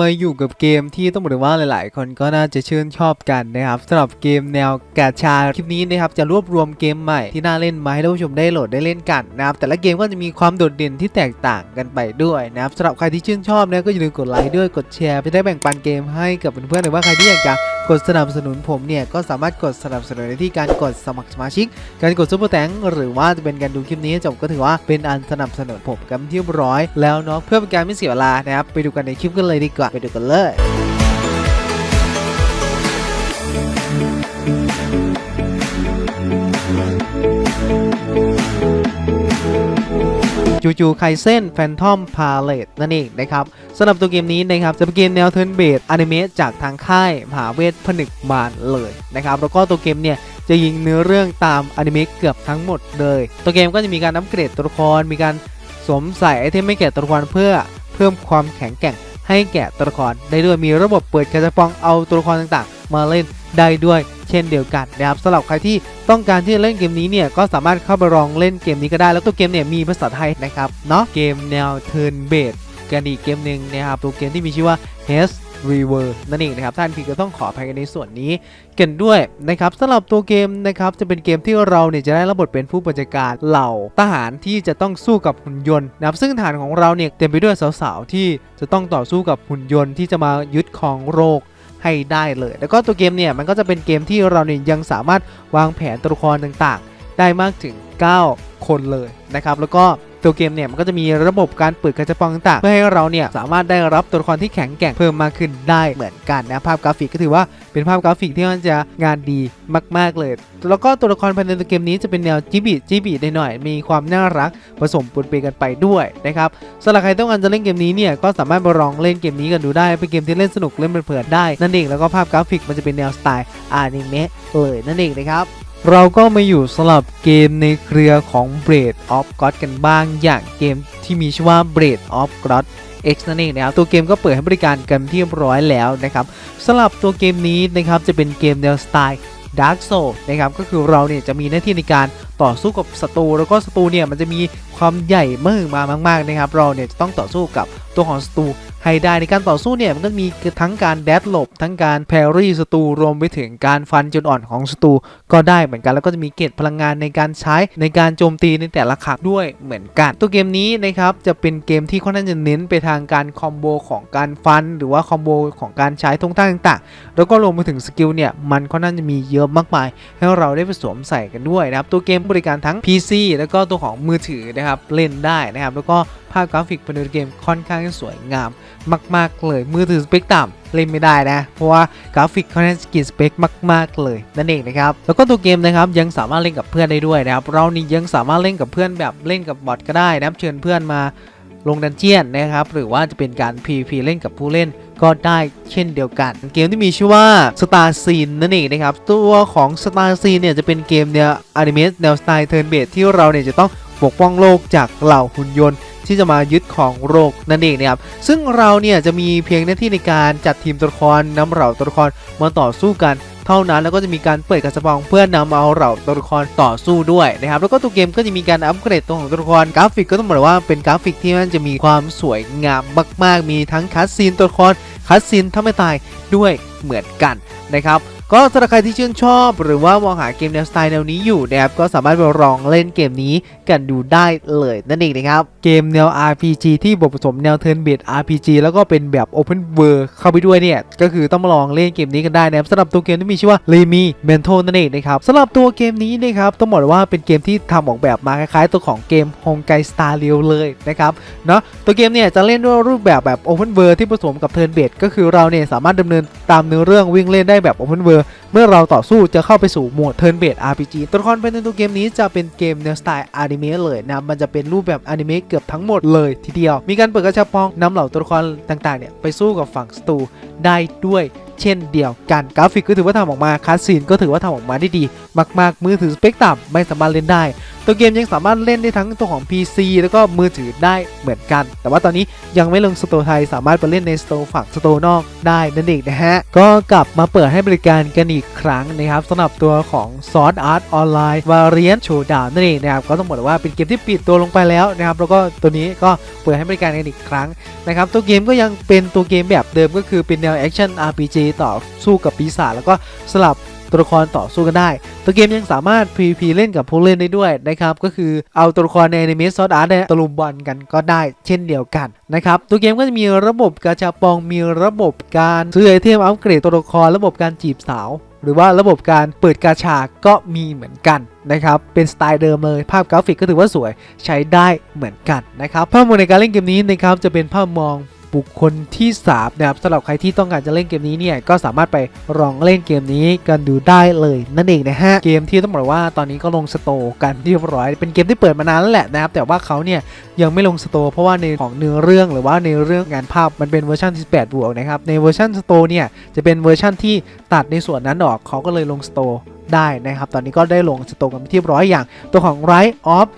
มาอยู่กับเกมที่ต้องบอกเลยว่าหลาย ๆ คนก็น่าจะชื่นชอบกันนะครับสำหรับเกมแนวกาชาคลิปนี้นะครับจะรวบรวมเกมใหม่ที่น่าเล่นมาให้ท่านผู้ชมได้โหลดได้เล่นกันนะครับแต่ละเกมก็จะมีความโดดเด่นที่แตกต่างกันไปด้วยนะครับสำหรับใครที่ชื่นชอบนะก็อย่าลืมกดไลค์ด้วยกดแชร์เพื่อได้แบ่งปันเกมให้กับเพื่อนๆหรือว่าใครที่อยากจะ กดสนับสนุนผมเนี่ยก็สามารถกดสนับสนุนได้ที่การกดสมัครสมาชิก การกดซุปเปอร์แตงหรือว่าจะเป็นการดูคลิปนี้จบก็ถือว่าเป็นอันสนับสนุนผมกันที่ร้อยแล้วเนาะเพื่อเป็นการไม่เสียเวลานะครับไปดูกันในคลิปกันเลยดีกว่าไปดูกันเลย จูจูไคเซนแฟนทอมพาเลตนั่นเองนะครับสำหรับตัวเกมนี้นะครับจะเป็นเกมแนวเทิร์นเบสอนิเมะจากทางค่ายมหาเวทผนึกมารเลยนะครับแล้วก็ตัวเกมเนี่ยจะยิงเนื้อเรื่องตามอนิเมะเกือบทั้งหมดเลย ตัวเกมก็จะมีการอัปเกรดตัวละคร มีการสวมใส่ไอเทมให้แก่ตัวละครเพื่อเพิ่มความแข็งแกร่งให้แก่ตัวละครได้ด้วยมีระบบเปิดกระปองเอาตัวละครต่างๆ มาเล่นได้ด้วยเช่นเดียวกันนะครับสำหรับใครที่ต้องการที่จะเล่นเกมนี้เนี่ยก็สามารถเข้าไปลองเล่นเกมนี้ก็ได้แล้วตัวเกมเนี่ยมีภาษาไทยนะครับเนาะเกมแนว Turn Based กันอีกเกมหนึ่งนะครับตัวเกมที่มีชื่อว่า h River นั่นเองนะครับท่านพี่ก็ต้องขออภัยกันในส่วนนี้กันด้วยนะครับสำหรับตัวเกมนะครับจะเป็นเกมที่เราเนี่ยจะได้รับบทเป็นผู้บัญชาการเหล่าทหารที่จะต้องสู้กับหุ่นยนต์นะครับซึ่งฐานของเราเนี่ยเต็มไปด้วยสาวๆที่จะต้องต่อสู้กับหุ่นยนต์ที่จะมายึดครองโลก ให้ได้เลย แล้วก็ตัวเกมเนี่ยมันก็จะเป็นเกมที่เราเนี่ยยังสามารถวางแผนตัวละครต่างๆ ได้มากถึง 9 คนเลยนะครับแล้วก็ตัวเกมเนี่ยมันก็จะมีระบบการเปิดกระจกต่างๆเพื่อให้เราเนี่ยสามารถได้รับตัวละครที่แข็งแกร่งเพิ่มมากขึ้นได้เหมือนกันนะภาพกราฟิกก็ถือว่า เป็นภาพกราฟิกที่มันจะงานดีมากๆเลย แล้วก็ตัวละครภายในเกมนี้จะเป็นแนวจิบิจิบิหน่อยๆมีความน่ารักผสมปนเปกันไปด้วยนะครับสำหรับใครต้องการจะเล่นเกมนี้เนี่ยก็สามารถไปลองเล่นเกมนี้กันดูได้เป็นเกมที่เล่นสนุกเล่นเพลินได้นั่นเองแล้วก็ภาพกราฟิกมันจะเป็นแนวสไตล์อนิเมะเลยนั่นเองนะครับเราก็มาอยู่สลับเกมในเครือของ Blade of God กันบ้างอย่างเกมที่มีชื่อว่า Blade of God X นั่นเองนะครับตัวเกมก็เปิดให้บริการกันที่เรียบร้อยแล้วนะครับสำหรับตัวเกมนี้นะครับจะเป็นเกมแนวสไตล์ Dark Soul นะครับก็คือเราเนี่ยจะมีหน้าที่ในการ ต่อสู้กับศัตรูแล้วก็ศัตรูเนี่ยมันจะมีความใหญ่มากมามากๆนะครับ เราเนี่ยจะต้องต่อสู้กับตัวของศัตรูให้ได้ในการต่อสู้เนี่ยมันก็มีทั้งการแดดหลบ ทั้งการแพรี่ศัตรูรวมไปถึงการฟันจุดอ่อนของศัตรูก็ได้เหมือนกันแล้วก็จะมีเกจพลังงานในการใช้ในการโจมตีในแต่ละครั้งด้วยเหมือนกัน ตัวเกมนี้นะครับจะเป็นเกมที่ค่อนข้างจะเน้นไปทางการคอมโบของการฟัน หรือว่าคอมโบของการใช้ทงท่าต่างๆ แล้วก็รวมไปถึงสกิลเนี่ยมันค่อนข้างจะมีเยอะมากมาย ให้เราได้ไปสวมใส่กันด้วยนะครับตัวเกมบริการทั้ง PC แล้วก็ตัวของมือถือนะครับเล่นได้นะครับแล้วก็ภาพกราฟิกภายในเกมค่อนข้างสวยงาม มากๆเลยมือถือสเปคต่ำเล่นไม่ได้นะ เพราะว่ากราฟิกค่อนข้างสกินสเปคมาก ๆ เลยนั่นเองนะครับแล้วก็ตัวเกมนะครับยังสามารถเล่นกับเพื่อนได้ด้วยนะครับเรานี่ยังสามารถเล่นกับเพื่อนแบบเล่นกับบอทก็ได้นะครับเชิญเพื่อนมา ลงดันเจียนนะครับ หรือว่าจะเป็นการ PVP เล่นกับผู้เล่นก็ได้เช่นเดียวกัน เกมที่มีชื่อว่า Star Scene นั่นเองนะครับ ตัวของ Star Scene เนี่ยจะเป็นเกมแนวอนิเมะแนวสไตล์เทิร์นเบสที่เราเนี่ยจะต้องปกป้องโลกจากเหล่าหุ่นยนต์ ที่จะมายึดของโลกนั่นเองนะครับซึ่งเราเนี่ยจะมีเพียงหน้าที่ในการจัดทีมตัวละครนำเหล่าตัวละครมาต่อสู้กันเท่านั้นแล้วก็จะมีการเปิดกระสปองเพื่อนำเอาเหล่าตัวละครต่อสู้ด้วยนะครับแล้วก็ตัวเกมก็จะมีการอัปเกรดตัวของตัวละครกราฟิกก็ต้องบอกว่าเป็นกราฟิกที่มันจะมีความสวยงามมาก ๆ มีทั้งคัสซีนตัวละครคัสซีนถ้าไม่ตายด้วยเหมือนกันนะครับ ก็สำหรับใครที่ชื่นชอบ หรือว่ามองหาเกมแนวสไตล์แนวนี้อยู่นะครับก็สามารถไปลองเล่นเกมนี้กันดูได้เลยนั่นเองนะครับ เกมแนว RPG ที่บทผสมแนวเทิร์นเบส RPG แล้วก็เป็นแบบ Open World เข้าไปด้วยเนี่ย ก็คือต้องมาลองเล่นเกมนี้กันได้นะครับสำหรับตัวเกมที่มีชื่อว่า l e m i Mental นั่นเองนะครับสำหรับตัวเกมนี้นะครับต้องบอกว่าเป็นเกมที่ทำออกแบบมาคล้ายๆ ตัวของเกม h o n g a i Star Rail เลยนะครับเนาะตัวเกมเนี่ยจะเล่นด้วยรูปแบบแบบ Open World ที่ผสมกับ Turn Based ก็คือเราเนี่ยสามารถดำเนินตามเนื้อเรื่องวิ่งเล่นได้แบบ Open World เมื่อเราต่อสู้จะเข้าไปสู่โหมด Turn Based RPG ตัวละครภายในตัวเกมนี้จะเป็นเกมแนวสไตล์อนิเมะเลยนะ มันจะเป็นรูปแบบอนิเมะเกือบทั้งหมดเลยทีเดียว มีการเปิดกระชับพองนำเหล่าตัวละครต่างๆเนี่ยไปสู้กับฝั่งศัตรูได้ด้วย เช่นเดียวกันกราฟิกก็ถือว่าทำออกมาคัสซีนก็ถือว่าทำออกมาได้ดี มาก ๆ มือถือสเปคต่ำไม่สามารถเล่นได้ ตัวเกมยังสามารถเล่นได้ทั้งตัวของ PC แล้วก็มือถือได้เหมือนกัน แต่ว่าตอนนี้ยังไม่ลงสโตร์ไทยสามารถไปเล่นในสโตร์ฝั่งสโตร์นอกได้นั่นเองนะฮะก็กลับมาเปิดให้บริการกันอีกครั้งนะครับสำหรับตัวของ Sword Art Online Variant Showdown นั่นเองนะครับก็ต้องบอกว่าเป็นเกมที่ปิดตัวลงไปแล้วนะครับแล้วก็ตัวนี้ก็เปิดให้บริการกันอีกครั้งนะครับตัวเกมก็ยังเป็นตัวเกมแบบเดิมก็คือเป็นแนว Action RPG ต่อสู้กับปีศาจแล้วก็สลับตัวละครต่อสู้กันได้ ตัวเกมยังสามารถ PVP เล่นกับผู้เล่นได้ด้วยนะครับ ก็คือเอาตัวละครใน Anime Sword Art เนี่ยตะลุมบอลกันก็ได้เช่นเดียวกันนะครับ ตัวเกมก็จะมีระบบกาชาปอง มีระบบการซื้อไอเทมอัปเกรดตัวละคร ระบบการจีบสาว หรือว่าระบบการเปิดกาชาก็มีเหมือนกันนะครับ เป็นสไตล์เดิมเลย ภาพกราฟิกก็ถือว่าสวยใช้ได้เหมือนกันนะครับ ภาพมองในการเล่นเกมนี้นะครับจะเป็นภาพมอง บุคคลที่3นะครับสำหรับใครที่ต้องการจะเล่นเกมนี้เนี่ยก็สามารถไปลองเล่นเกมนี้กันดูได้เลยนั่นเองนะฮะเกมที่ต้องบอกว่าตอนนี้ก็ลงสโตร์กันเรียบร้อย เป็นเกมที่เปิดมานานแล้วแหละนะครับแต่ว่าเขาเนี่ยยังไม่ลงสโตร์เพราะว่าในของเนื้อเรื่องหรือว่าในเรื่องงานภาพมันเป็นเวอร์ชันที่8บวกนะครับในเวอร์ชันสโตร์เนี่ยจะเป็นเวอร์ชันที่ตัดในส่วนนั้นออกเขาก็เลยลงสโตร์ได้นะครับตอนนี้ก็ได้ลงสโตร์กันที่เรียบร้อยอย่างตัวของ Rise of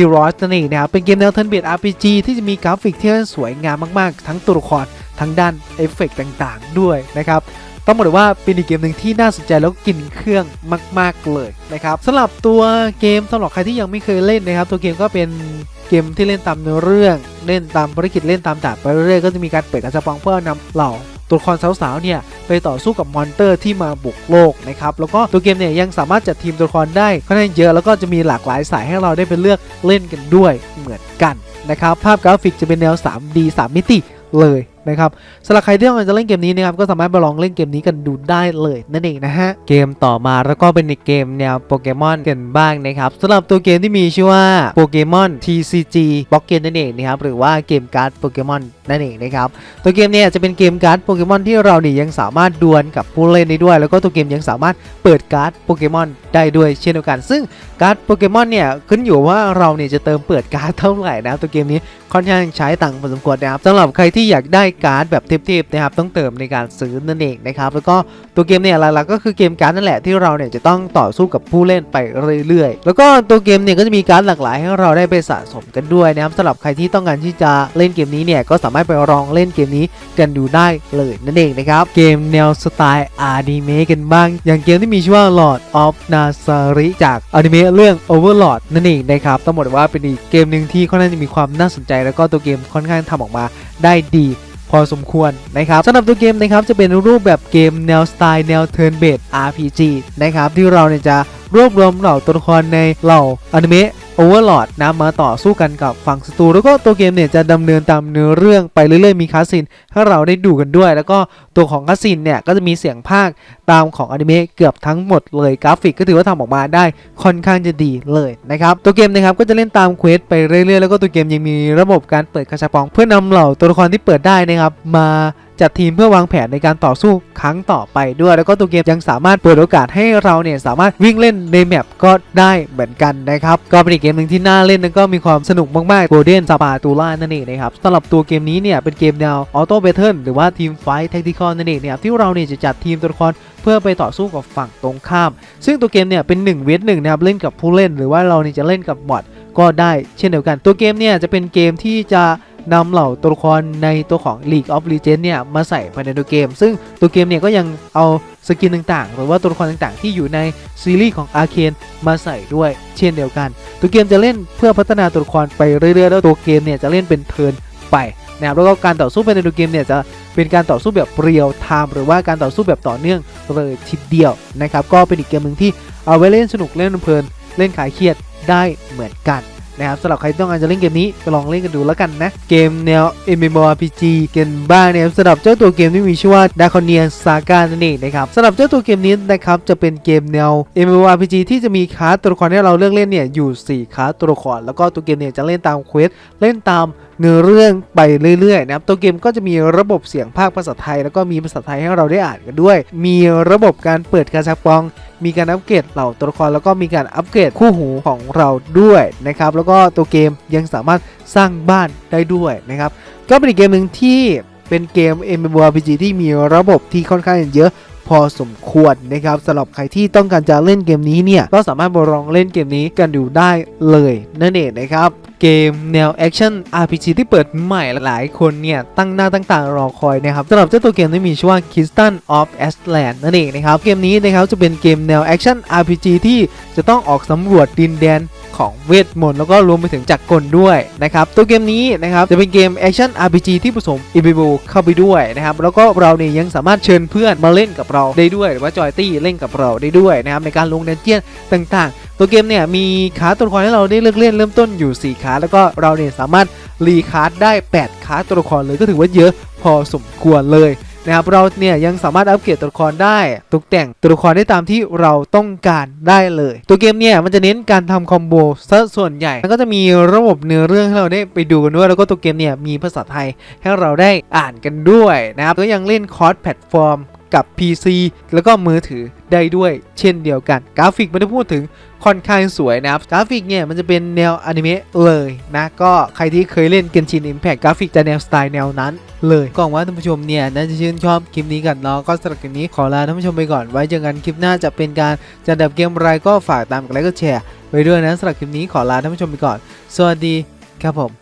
e r o s นั่นเองนะครับเป็นเกมแนว Turn Based RPG ที่จะมีกราฟิกที่สวยงามมากๆ ทั้งตัวละครทั้งด้านเอฟเฟกต์ต่างๆ ด้วยนะครับต้องบอกเลยว่าเป็นอีกเกมหนึ่งที่น่าสนใจแล้วกินเครื่องมาก ๆเลยนะครับสำหรับตัวเกมสำหรับใครที่ยังไม่เคยเล่นนะครับ ตัวเกมก็เป็นเกมที่เล่นตามเนื้อเรื่อง เล่นตามภารกิจเล่นตามด่านไปเรื่อยๆก็จะมีการเปิดกระชับปองเพื่อนำเหล่า ตัวละครสาวๆเนี่ยไปต่อสู้กับมอนเตอร์ที่มาบุกโลกนะครับแล้วก็ตัวเกมเนี่ยยังสามารถจัดทีมตัวละครได้ค่อนข้างเยอะแล้วก็จะมีหลากหลายสายให้เราได้ไปเลือกเล่นกันด้วยเหมือนกันนะครับภาพกราฟิกจะเป็นแนว 3D 3 มิติเลย นะครับสำหรับใครที่ต้องการจะเล่นเกมนี้นะครับก็สามารถไปลองเล่นเกมนี้กันดูได้เลยนั่นเองนะฮะเกมต่อมาแล้วก็เป็นอีกเกมแนวโปเกมอนกันบ้างนะครับสำหรับตัวเกมที่มีชื่อว่าโปเกมอน TCG บล็อกเกมนั่นเองนะครับหรือว่าเกมการ์ดโปเกมอนนั่นเองนะครับตัวเกมเนี่ยจะเป็นเกมการ์ดโปเกมอนที่เราเนี่ยยังสามารถดวลกับผู้เล่นได้ด้วย แล้วก็ตัวเกมยังสามารถเปิดการ์ดโปเกมอนได้ด้วยเช่นเดียวกัน ซึ่งการ์ดโปเกมอนเนี่ยขึ้นอยู่ว่าเราเนี่ยจะเติมเปิดการ์ดเท่าไหร่นะตัวเกมนี้ค่อนข้างใช้ตังค์พอสมควรนะครับสำหรับใครที่อยากได้การ์ดแบบเทพๆนะครับต้องเติมในการซื้อนั่นเองนะครับแล้วก็ตัวเกมเนี่ยหลักๆก็คือเกมการ์ดนั่นแหละที่เราเนี่ยจะต้องต่อสู้กับผู้เล่นไปเรื่อยๆ แล้วก็ตัวเกมเนี่ยก็จะมีการ์ดหลากหลายให้เราได้ไปสะสมกันด้วยนะครับสำหรับใครที่ต้องการที่จะเล่นเกมนี้เนี่ยก็สามารถไปลองเล่นเกมนี้กันดูได้เลยนั่นเองนะครับเกมแนวสไตล์อานิเมะกันบ้าง อย่างเกมที่มีชื่อว่า Lord of Nazari จากอนิเมะเรื่อง Overlord นั่นเองนะครับต้องบอกว่าเป็นอีกเกมหนึ่งที่ค่อนข้างจะมีความน่าสนใจ แล้วก็ตัวเกมค่อนข้างทำออกมา ได้ดีพอสมควรนะครับสำหรับตัวเกมนะครับจะเป็นรูปแบบเกมแนวสไตล์แนวเทิร์นเบส RPG นะครับที่เราเนี่ยจะรวบรวมเหล่าตัวละครในเหล่าอนิเมะ Overlord นะมาต่อสู้กันกับฝั่งศัตรูแล้วก็ตัวเกมเนี่ยจะดำเนินตามเนื้อเรื่องไปเรื่อยๆ มีคาสินให้เราได้ดูกันด้วย แล้วก็ตัวของคาสินเนี่ยก็จะมีเสียงภาคตามของอนิเมะเกือบทั้งหมดเลยกราฟิกก็ถือว่าทำออกมาได้ค่อนข้างจะดีเลยนะครับตัวเกมนะครับก็จะเล่นตามเควสไปเรื่อยๆ แล้วก็ตัวเกมยังมีระบบการเปิดคาชาปอง เพื่อนำเหล่าตัวละครที่เปิดได้นะครับมา จัดทีมเพื่อวางแผนในการต่อสู้ครั้งต่อไปด้วย แล้วก็ตัวเกมยังสามารถเปิดโอกาสให้เราเนี่ยสามารถวิ่งเล่นในแมปก็ได้เหมือนกันนะครับก็เป็นอีกเกมหนึ่งที่น่าเล่นแล้วก็มีความสนุกมากๆ Golden Spatula นั่นเองนะครับสำหรับตัวเกมนี้เนี่ยเป็นเกมแนว Auto Battle หรือว่าทีมไฟท์แท็กติคอลนั่นเองเนี่ยที่เราเนี่ยจะจัดทีมตัวละครเพื่อไปต่อสู้กับฝั่งตรงข้าม ซึ่งตัวเกมเนี่ยเป็น1เวทหนึ่งนะครับเล่นกับผู้เล่น หรือว่าเราเนี่ยจะเล่นกับบอทก็ได้เช่นเดียวกัน ตัวเกมเนี่ยจะเป็นเกมที่จะ นำเหล่าตัวละครในตัวของ League of Legends เนี่ยมาใส่ภายในตัวเกม ซึ่งตัวเกมเนี่ยก็ยังเอาสกินต่างๆ หรือว่าตัวละครต่างๆ ที่อยู่ในซีรีส์ของ Arcane มาใส่ด้วยเช่นเดียวกัน ตัวเกมจะเล่นเพื่อพัฒนาตัวละครไปเรื่อยๆ แล้วตัวเกมเนี่ยจะเล่นเป็นเทิร์นไปนะครับแล้วก็การต่อสู้ภายในตัวเกมเนี่ยจะเป็นการต่อสู้แบบเรียลไทม์หรือว่าการต่อสู้แบบต่อเนื่องเลยทีเดียวนะครับก็เป็นอีกเกมหนึ่งที่เอาไว้เล่นสนุกเล่นเพลินเล่นขายเครียดได้เหมือนกัน นะครับสำหรับใครต้องการจะเล่นเกมนี้ไปลองเล่นกันดูแล้วกันนะ เกมแนว MMORPG เกมบ้างนะครับสำหรับเจ้าตัวเกมที่มีชื่อว่า d a c o n i a n Saga นั่นเองนะครับสำหรับเจ้าตัวเกมนี้นะครับจะเป็นเกมแนว MMORPG ที่จะมีคลาสตัวละครให้เราเลือกเล่นเนี่ยอยู่ 4คลาสตัวละครแล้วก็ตัวเกมเนี่ยจะเล่นตามเควสเล่นตาม เนื้อเรื่องไปเรื่อยๆนะครับตัวเกมก็จะมีระบบเสียงภาคภาษาไทย แล้วก็มีภาษาไทยให้เราได้อ่านกันด้วย มีระบบการเปิดกาชาปอง มีการอัปเกรดเหล่าตัวละครแล้วก็มีการอัปเกรดคู่หูของเราด้วยนะครับแล้วก็ตัวเกมยังสามารถสร้างบ้านได้ด้วยนะครับก็เป็นอีกเกมหนึ่งที่เป็นเกม MMORPG ที่มีระบบที่ค่อนข้างเยอะพอสมควรนะครับสำหรับใครที่ต้องการจะเล่นเกมนี้เนี่ยก็สามารถมาลองเล่นเกมนี้กันดูได้เลยนั่นเองนะครับ เกมแนวแอคชั่น RPG ที่เปิดใหม่หลายคนเนี่ยตั้งหน้าตั้งตารอคอยนะครับสำหรับเจ้าตัวเกมที่มีชื่อว่า Crystal of Astland นั่นเองนะครับเกมนี้นะครับจะเป็นเกมแนวแอคชั่น RPG ที่จะต้องออกสำรวจดินแดนของเวทมนต์แล้วก็รวมไปถึงจักรกลด้วยนะครับตัวเกมนี้นะครับจะเป็นเกมแอคชั่น RPG ที่ผสม e b o เข้าไปด้วยนะครับแล้วก็เราเนี่ยยังสามารถเชิญเพื่อนมาเล่นกับเราได้ด้วย หรือว่าจอยตี้เล่นกับเราได้ด้วยนะครับในการลงเดนเจียนต่างๆ ตัวเกมเนี่ยมีคาร์ดตัวละครให้เราได้เลือกเล่นเริ่มต้นอยู่4คาร์ดแล้วก็เราเนี่ยสามารถรีคาร์ดได้8คาร์ดตัวละครเลยก็ถือว่าเยอะพอสมควรเลยนะครับเราเนี่ยยังสามารถอัปเกรดตัวละครได้ ตกแต่งตัวละครได้ตามที่เราต้องการได้เลย ตัวเกมเนี่ยมันจะเน้นการทำคอมโบซะส่วนใหญ่แล้วก็จะมีระบบเนื้อเรื่องให้เราได้ไปดูกันด้วยแล้วก็ตัวเกมเนี่ยมีภาษาไทยให้เราได้อ่านกันด้วยนะครับก็ยังเล่นคอร์สแพลตฟอร์ม กับ PC แล้วก็มือถือได้ด้วยเช่นเดียวกัน กราฟิกไม่ได้พูดถึงค่อนข้างสวยนะครับ กราฟิกเนี่ยมันจะเป็นแนวอนิเมะเลยนะ ก็ใครที่เคยเล่น Genshin Impact กราฟิกจะแนวสไตล์แนวนั้น เลยก็หวังว่าท่านผู้ชมเนี่ยน่าจะชื่นชอบคลิปนี้กันเนาะก็สำหรับคลิปนี้ขอลาท่านผู้ชมไปก่อน ไว้เจอกันคลิปหน้าจะเป็นการจัดดับเกมอะไรก็ฝากตามกดไลค์กดแชร์ไว้ด้วยนะสำหรับคลิปนี้ขอลาท่านผู้ชมไปก่อน สวัสดีครับผม